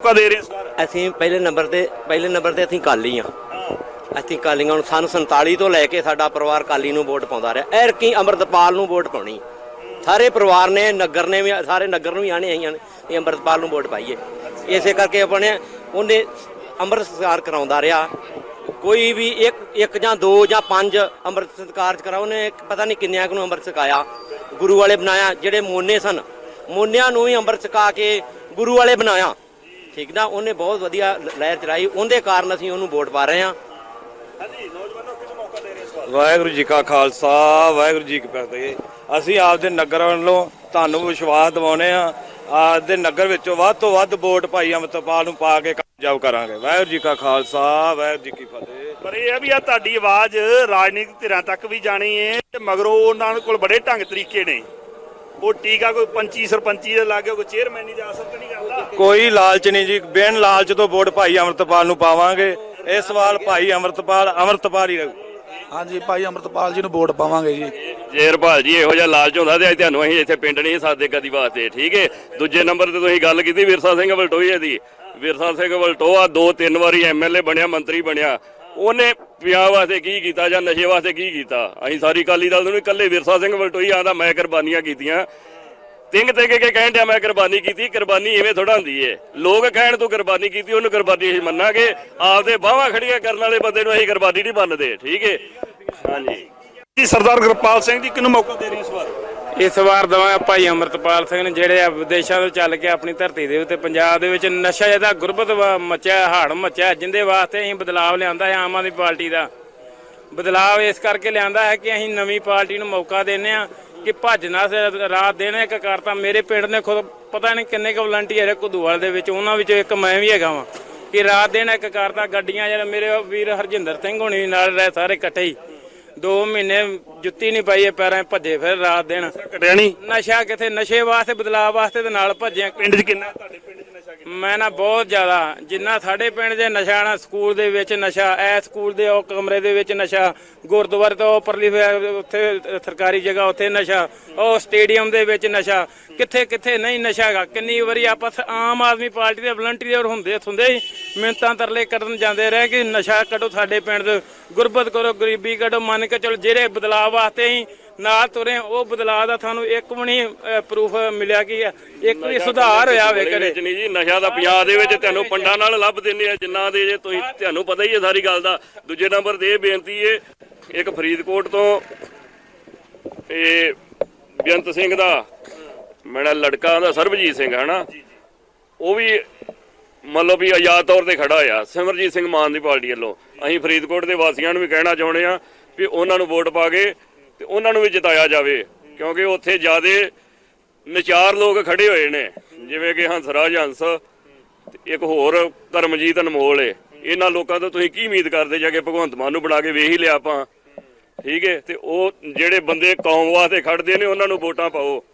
ਮੌਕਾ ਦੇ ਰਹੇ ਇਸ ਅਸੀਂ ਪਹਿਲੇ ਨੰਬਰ ਤੇ, ਪਹਿਲੇ ਨੰਬਰ ਤੇ ਅਸੀਂ ਕਾਲੀ ਆ ਅਸੀਂ ਕਾਲੀਆਂ ਨੂੰ ਸਨ 47 ਤੋਂ ਲੈ ਕੇ ਸਾਡਾ ਪਰਿਵਾਰ ਕਾਲੀ ਨੂੰ ਵੋਟ ਪਾਉਂਦਾ ਰਿਹਾ। ਐਰ ਕੀ ਅੰਮ੍ਰਿਤਪਾਲ ਨੂੰ ਵੋਟ ਪਾਉਣੀ ਸਾਰੇ ਪਰਿਵਾਰ ਨੇ, ਨਗਰ ਨੇ ਵੀ, ਸਾਰੇ ਨਗਰ ਨੂੰ ਵੀ ਆਣੇ ਆਈਆਂ ਨੇ ਵੀ ਅੰਮ੍ਰਿਤਪਾਲ ਨੂੰ ਵੋਟ ਪਾਈਏ। ਇਸੇ ਕਰਕੇ ਆਪਣੇ ਉਹਨੇ ਅੰਮ੍ਰਿਤ ਸੰਸਕਾਰ ਕਰਾਉਂਦਾ ਰਿਹਾ। ਕੋਈ ਵੀ ਇੱਕ ਇੱਕ ਜਾਂ ਦੋ ਜਾਂ ਪੰਜ ਅੰਮ੍ਰਿਤ ਸੰਸਕਾਰ ਚ ਕਰਾ ਉਹਨੇ ਪਤਾ ਨਹੀਂ ਕਿੰਨਿਆਂ ਕੁ ਨੂੰ ਅੰਮ੍ਰਿਤ ਛਕਾਇਆ। ਗੁਰੂ ਵਾਲੇ ਬਣਾਇਆ, ਜਿਹੜੇ ਮੋਨੇ ਸਨ। ਮੋਨਿਆਂ ਨੂੰ ਵੀ ਅੰਮ੍ਰਿਤ ਛਕਾ ਕੇ ਗੁਰੂ ਵਾਲੇ ਬਣਾਇਆ। ਠੀਕ ਨਾ ਉਹਨੇ ਬਹੁਤ ਵਧੀਆ ਲਹਿਰ ਚਲਾਈ। ਉਹਦੇ ਕਾਰਨ ਅਸੀਂ ਉਹਨੂੰ ਵੋਟ ਪਾ ਰਹੇ ਹਾਂ। ਹਾਂਜੀ ਨੌਜਵਾਨੋ ਕਿਸ ਮੌਕਾ ਦੇ ਰਹੇ ਇਸ ਵਾਰ? ਵਾਹਿਗੁਰੂ ਜੀ ਕਾ ਖਾਲਸਾ ਵਾਹਿਗੁਰੂ ਜੀ ਕੀ ਫਤਿਹ ਅਸੀਂ ਆਪਦੇ ਨਗਰ ਵੱਲੋਂ ਤੁਹਾਨੂੰ ਵਿਸ਼ਵਾਸ ਦਿਵਾਉਨੇ ਆ ਆਪਦੇ ਨਗਰ ਵਿੱਚੋਂ ਵੱਧ ਤੋਂ ਵੱਧ ਵੋਟ ਭਾਈ ਅਮਰਤਪਾਲ ਨੂੰ ਪਾ ਕੇ ਕਾਮਯਾਬ ਕਰਾਂਗੇ। ਵਾਹਿਗੁਰੂ ਜੀ ਕਾ ਖਾਲਸਾ ਵਾਹਿਗੁਰੂ ਜੀ ਕੀ ਫਤਿਹ। ਪਰ ਇਹ ਹੈ ਵੀ ਆ ਤੁਹਾਡੀ ਆਵਾਜ਼ ਰਾਜਨੀਤਿਕ ਧਿਰਾਂ ਤੱਕ ਵੀ ਜਾਣੀ ਹੈ ਤੇ ਮਗਰੋਂ ਉਹਨਾਂ ਕੋਲ ਬੜੇ ਢੰਗ ਤਰੀਕੇ ਨੇ। ਉਹ ਟੀਕਾ ਕੋਈ ਪੰਚੀ ਸਰਪੰਚੀ ਦੇ ਲਾਗੇ ਕੋਈ ਚੇਅਰਮੈਨ ਦੀ ਅਸਰ ਤੇ ਨਹੀਂ ਕਰਦਾ। ਕੋਈ ਲਾਲਚ ਨਹੀਂ ਜੀ ਬਿਨ ਲਾਲਚ ਤੋਂ ਵੋਟ ਭਾਈ ਅਮਰਤਪਾਲ ਨੂੰ ਪਾਵਾਂਗੇ। ਇਹ ਸਵਾਲ ਭਾਈ ਅਮਰਤਪਾਲ ਅਮਰਤਪਾਲ ਹੀ ਰਹੂ ਹਾਂਜੀ ਭਾਈ ਅਮਰਤਪਾਲ ਜੀ ਨੂੰ ਵੋਟ ਪਾਵਾਂਗੇ ਜੀ। ਜੇਰਪਾਲ ਜੀ ਇਹੋ ਜਿਹਾ ਲਾਲਚ ਹੁੰਦਾ ਤੇ ਅੱਜ ਤੁਹਾਨੂੰ ਅਸੀਂ ਇੱਥੇ ਪਿੰਡ ਨਹੀਂ ਸਾਦੇ ਕਦੀ ਵਾਸਤੇ ਠੀਕ ਹੈ ਦੂਜੇ ਨੰਬਰ ਤੇ ਤੁਸੀਂ ਗੱਲ ਕੀਤੀ ਵਿਰਸਾ ਸਿੰਘ ਵਲਟੋਈਏ ਦੀ। ਵਿਰਸਾ ਸਿੰਘ ਵਲਟੋਆ ਦੋ ਤਿੰਨ ਵਾਰੀ ਐਮਐਲਏ ਬਣਿਆ ਮੰਤਰੀ ਬਣਿਆ। ਉਹਨੇ ਪੰਜਾਬ ਵਾਸਤੇ ਕੀ ਕੀਤਾ ਜਾਂ ਨਸ਼ੇ ਵਾਸਤੇ ਕੀ ਕੀਤਾ? ਅਸੀਂ ਸਾਰੀ ਅਕਾਲੀ ਦਲ ਨੂੰ ਇਕੱਲੇ ਵਿਰਸਾ ਸਿੰਘ ਵਲਟੋਈ ਆਂਦਾ ਮੈਂ ਕੁਰਬਾਨੀਆਂ ਕੀਤੀਆਂ। ਤਿੰਗ ਤੇ ਕੇ ਕਹਿਣ ਡਿਆ, ਮੈਂ ਕੁਰਬਾਨੀ ਕੀਤੀ, ਕੁਰਬਾਨੀ ਐਵੇਂ ਥੋੜਾ ਹੁੰਦੀ ਏ। ਲੋਕ ਕਹਿਣ, ਤੋਂ ਕੁਰਬਾਨੀ ਕੀਤੀ, ਉਹਨੂੰ ਕੁਰਬਾਨੀ ਅਸੀਂ ਮੰਨਾਂਗੇ। ਆਪਦੇ ਬਾਹਾਂ ਖੜੀਆਂ ਕਰਨ ਵਾਲੇ ਬੰਦੇ ਨੂੰ ਅਸੀਂ ਕੁਰਬਾਨੀ ਨਹੀਂ ਮੰਨਦੇ। ਠੀਕ ਏ? ਹਾਂਜੀ। ਜੀ, ਸਰਦਾਰ ਗੁਰਪਾਲ ਸਿੰਘ ਜੀ, ਕਿਹਨੂੰ ਮੌਕਾ ਦੇ ਰਹੀ ਇਸ ਵਾਰ ਇਸ ਦਵਾਂ ਭਾਈ ਅਮਰਤਪਾਲ ਸਿੰਘ ਨੇ, ਜਿਹੜੇ ਆ ਵਿਦੇਸ਼ਾਂ ਤੋਂ ਚੱਲ ਕੇ ਆਪਣੀ ਧਰਤੀ ਦੇ ਉੱਤੇ ਪੰਜਾਬ ਦੇ ਵਿੱਚ ਨਸ਼ਾ ਜਿਹਦਾ ਗੁਰਬਤ ਵਾ- ਮੱਚਿਆ, ਹਾੜ ਮੱਚਿਆ, ਜਿੰਦੇ ਵਾਸਤੇ ਅਸੀਂ ਬਦਲਾਵ ਲਿਆਂਦਾ ਹੈ ਆਮ ਆਦਮੀ ਪਾਰਟੀ ਦਾ। ਬਦਲਾਵ ਇਸ ਕਰਕੇ ਲਿਆਂਦਾ ਹੈ ਕਿ ਅਸੀਂ ਨਵੀਂ ਪਾਰਟੀ ਨੂੰ ਮੌਕਾ ਦਿੰਨੇ ਆ ਕਿ ਭੱਜ ਨਾ ਰਾਤ ਦੇਣ, ਇੱਕ ਕਰਤਾ ਮੇਰੇ ਪਿੰਡ ਨੇ ਖੁਦ, ਪਤਾ ਨਹੀਂ ਕਿੰਨੇ ਕੁ ਵਲੰਟੀਅਰ ਹੈ ਕੁਦੂਵਾਲ ਦੇ ਵਿੱਚ, ਉਹਨਾਂ ਵਿੱਚੋਂ ਇੱਕ ਮੈਂ ਵੀ ਹੈਗਾ ਵਾਂ। ਕਿ ਰਾਤ ਦੇਣਾ, ਇੱਕ ਕਰਤਾ ਗੱਡੀਆਂ ਜਿਹੜਾ ਮੇਰੇ ਵੀਰ ਹਰਜਿੰਦਰ ਸਿੰਘ ਹੋਣੀ ਨਾਲ ਰਹੇ ਸਾਰੇ ਇਕੱਠੇ ਹੀ। ਦੋ ਮਹੀਨੇ ਜੁੱਤੀ ਨਹੀਂ ਪਾਈ ਇਹ ਪੈਰਾਂ 'ਚ ਭੱਜੇ ਫਿਰ ਰਾਤ ਦਿਨ। ਘਟਿਆ ਨਹੀਂ? ਨਸ਼ਾ ਕਿਥੇ? ਨਸ਼ੇ ਵਾਸਤੇ ਬਦਲਾਅ ਵਾਸਤੇ ਤੇ ਨਾਲ ਭੱਜਿਆ। ਪਿੰਡ 'ਚ ਕਿੰਨਾ? ਤੁਹਾਡੇ ਪਿੰਡ 'ਚ ਮੈਂ ਨਾ ਬਹੁਤ ਜ਼ਿਆਦਾ, ਜਿੰਨਾ ਸਾਡੇ ਪਿੰਡ ਦੇ ਨਸ਼ਾ ਨਾ ਸਕੂਲ ਦੇ ਵਿੱਚ ਨਸ਼ਾ ਐ ਸਕੂਲ ਦੇ ਉਹ ਕਮਰੇ ਦੇ ਵਿੱਚ ਨਸ਼ਾ, ਗੁਰਦੁਆਰੇ ਤੋਂ ਉੱਪਰਲੀ ਹੋਇਆ ਉੱਥੇ, ਸਰਕਾਰੀ ਜਗ੍ਹਾ ਉੱਥੇ ਨਸ਼ਾ, ਉਹ ਸਟੇਡੀਅਮ ਦੇ ਵਿੱਚ ਨਸ਼ਾ, ਕਿੱਥੇ ਕਿੱਥੇ ਨਹੀਂ ਨਸ਼ਾ ਹੈਗਾ। ਕਿੰਨੀ ਵਾਰੀ ਆਪਸ ਆਮ ਆਦਮੀ ਪਾਰਟੀ ਦੇ ਵਲੰਟੀਅਰ ਹੁੰਦੇ ਹੁੰਦੇ ਹੀ ਮਿੰਤਾਂ ਤਰਲੇ ਕਰਨ ਜਾਂਦੇ ਰਹੇ ਕਿ ਨਸ਼ਾ ਕੱਢੋ ਸਾਡੇ ਪਿੰਡ, ਗੁਰਬਤ ਕਰੋ, ਗਰੀਬੀ ਕੱਢੋ, ਮੰਨ ਕੇ ਚਲੋ, ਜਿਹੜੇ ਬਦਲਾਅ ਵਾਸਤੇ ਹੀ ਨਾਲ ਤੁਰੇ ਉਹ ਬਦਲਾਅ ਦਾ ਤੁਹਾਨੂੰ ਇੱਕ ਵੀ ਨਹੀਂ ਪ੍ਰੂਫ ਮਿਲਿਆ ਕਿ ਇੱਕ ਵੀ ਸੁਧਾਰ ਹੋਇਆ ਵੇ ਕਰੇ ਵਿੱਚ ਨਹੀਂ ਜੀ ਨਸ਼ਾ ਦਾ ਪੰਜਾਬ ਦੇ ਵਿੱਚ ਤੁਹਾਨੂੰ ਪੰਡਾਂ ਨਾਲ ਲੱਭ ਦਿੰਦੇ ਆ ਜਿੰਨਾ ਦੇ ਜੇ ਤੁਸੀਂ ਤੁਹਾਨੂੰ ਪਤਾ ਹੀ ਹੈ ਸਾਰੀ ਗੱਲ ਦਾ। ਦੂਜੇ ਨੰਬਰ ਤੇ ਇਹ ਬੇਨਤੀ ਏ ਇੱਕ ਫਰੀਦਕੋਟ ਤੋਂ ਇਹ ਬੇਅੰਤ ਸਿੰਘ ਦਾ ਮੇਰਾ ਲੜਕਾ ਦਾ ਸਰਬਜੀਤ ਸਿੰਘ ਹੈ ਨਾ ਉਹ ਵੀ ਮੰਨ ਲਓ ਵੀ ਆਜ਼ਾਦ ਤੌਰ ਤੇ ਖੜਾ ਆ ਸਿਮਰਜੀਤ ਸਿੰਘ ਮਾਨ ਦੀ ਪਾਰਟੀ ਵੱਲੋਂ। ਅਸੀਂ ਫਰੀਦਕੋਟ ਦੇ ਵਾਸੀਆਂ ਨੂੰ ਵੀ ਕਹਿਣਾ ਚਾਹੁੰਦੇ ਆ ਵੀ ਉਹਨਾਂ ਨੂੰ ਵੋਟ ਪਾ ਕੇ ਤੇ ਉਹਨਾਂ ਨੂੰ ਵੀ ਜਿਤਾਇਆ ਜਾਵੇ। ਕਿਉਂਕਿ ਉੱਥੇ ਜਿਆਦੇ ਨਚਾਰ ਲੋਕ ਖੜੇ ਹੋਏ ਨੇ। ਜਿਵੇਂ ਕਿ ਹੰਸਰਾਜ ਹੰਸ ਤੇ ਇੱਕ ਹੋਰ ਧਰਮਜੀਤ ਅਨਮੋਲ ਏ। ਇਹਨਾਂ ਲੋਕਾਂ ਤੋਂ ਤੁਸੀਂ ਕੀ ਉਮੀਦ ਕਰਦੇ ਜਾ ਕੇ ਭਗਵੰਤ ਮਾਨ ਨੂੰ ਬਣਾ ਕੇ ਵੇਖ ਹੀ ਲਿਆ ਆਪਾਂ? ਠੀਕ ਹੈ ਤੇ ਉਹ ਜਿਹੜੇ ਬੰਦੇ ਕੌਮ ਵਾਸਤੇ ਖੜਦੇ ਨੇ, ਉਹਨਾਂ ਨੂੰ ਵੋਟਾਂ ਪਾਓ।